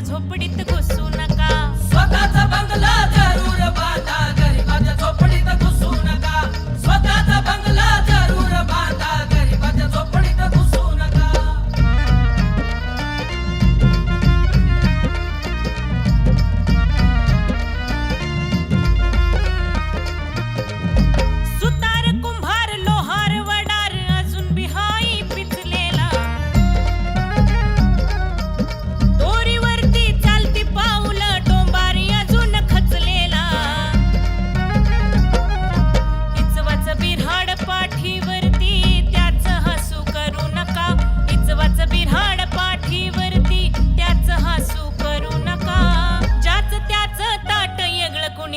झोपडीत घुसू नका. स्वतःचा बंगला जरूर बा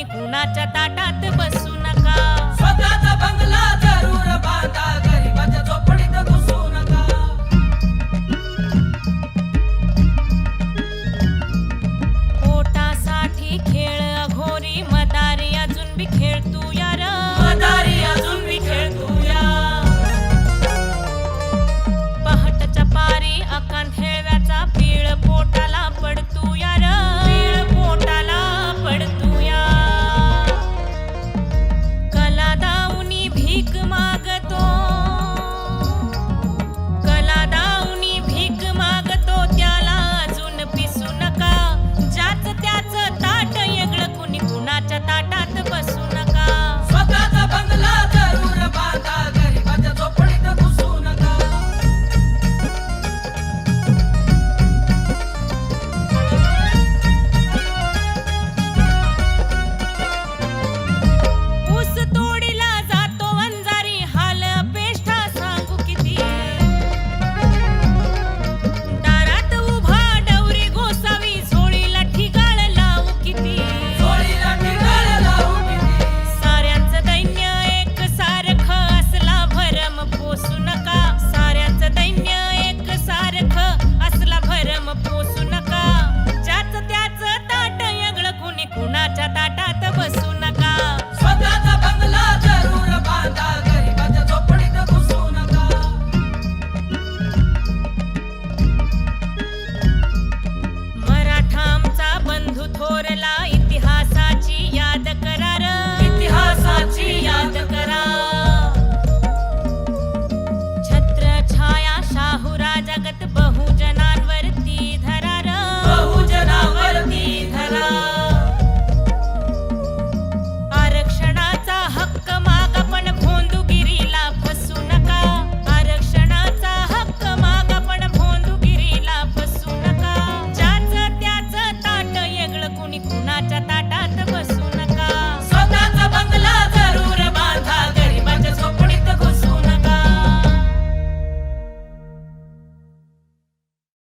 कुणाच्या ताटात बसून பதக்க